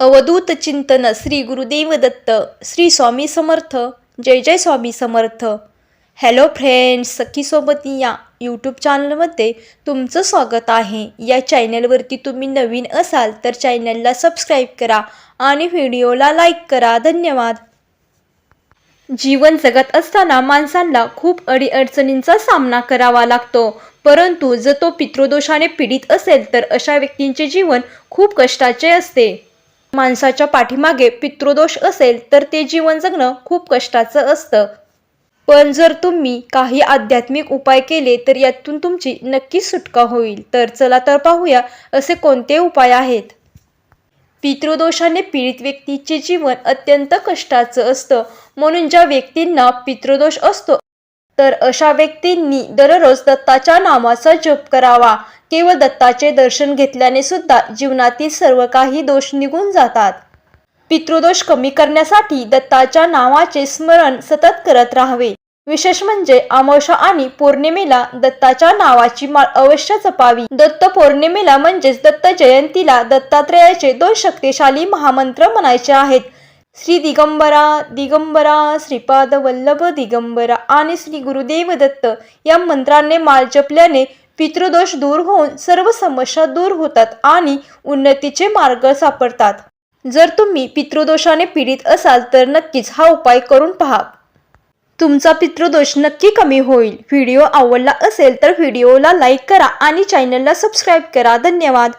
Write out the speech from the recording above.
अवधूत चिंतन श्री गुरुदेव दत्त श्री स्वामी समर्थ जय जय स्वामी समर्थ. हॅलो फ्रेंड्स सखीसोबत या यूट्यूब चॅनलमध्ये तुमचं स्वागत आहे. या चॅनलवरती तुम्ही नवीन असाल तर चॅनलला सबस्क्राईब करा आणि व्हिडिओला लाईक करा. धन्यवाद. जीवन जगत असताना माणसांना खूप अडीअडचणींचा सामना करावा लागतो. परंतु जर तो पितृदोषाने पीडित असेल तर अशा व्यक्तींचे जीवन खूप कष्टाचे असते. माणसाच्या पाठीमागे पितृदोष असेल तर ते जीवन जगणं खूप कष्टाचं असतं. पण जर तुम्ही काही आध्यात्मिक उपाय केले तर यातून तुमची नक्कीच सुटका होईल. तर चला तर पाहूया असे कोणते उपाय आहेत? पितृदोषाने पीडित व्यक्तीचे जीवन अत्यंत कष्टाचं असतं. म्हणून ज्या व्यक्तींना पितृदोष असतो तर अशा व्यक्तींनी दररोज दत्ताच्या नावाचा जप करावा. केवळ दत्ताचे दर्शन घेतल्याने सुद्धा जीवनातील सर्व काही दोष निघून जातात. पितृदोष कमी करण्यासाठी दत्ताच्या नावाचे स्मरण सतत करत राहावे. विशेष म्हणजे अमावस्या आणि पौर्णिमेला दत्ताच्या नावाची माळ अवश्य जपावी. दत्त पौर्णिमेला म्हणजेच दत्त जयंतीला दत्तात्रेयाचे दोन शक्तिशाली महामंत्र म्हणायचे आहेत. श्री दिगंबरा दिगंबरा श्रीपाद वल्लभ दिगंबरा आणि श्री गुरुदेव दत्त या मंत्राने माळ जपल्याने पितृदोष दूर होऊन सर्व समस्या दूर होतात आणि उन्नतीचे मार्ग सापडतात. जर तुम्ही पितृदोषाने पीडित असाल तर नक्कीच हा उपाय करून पहा. तुमचा पितृदोष नक्की कमी होईल. व्हिडिओ आवडला असेल तर व्हिडिओला लाईक करा आणि चॅनलला सबस्क्राईब करा. धन्यवाद.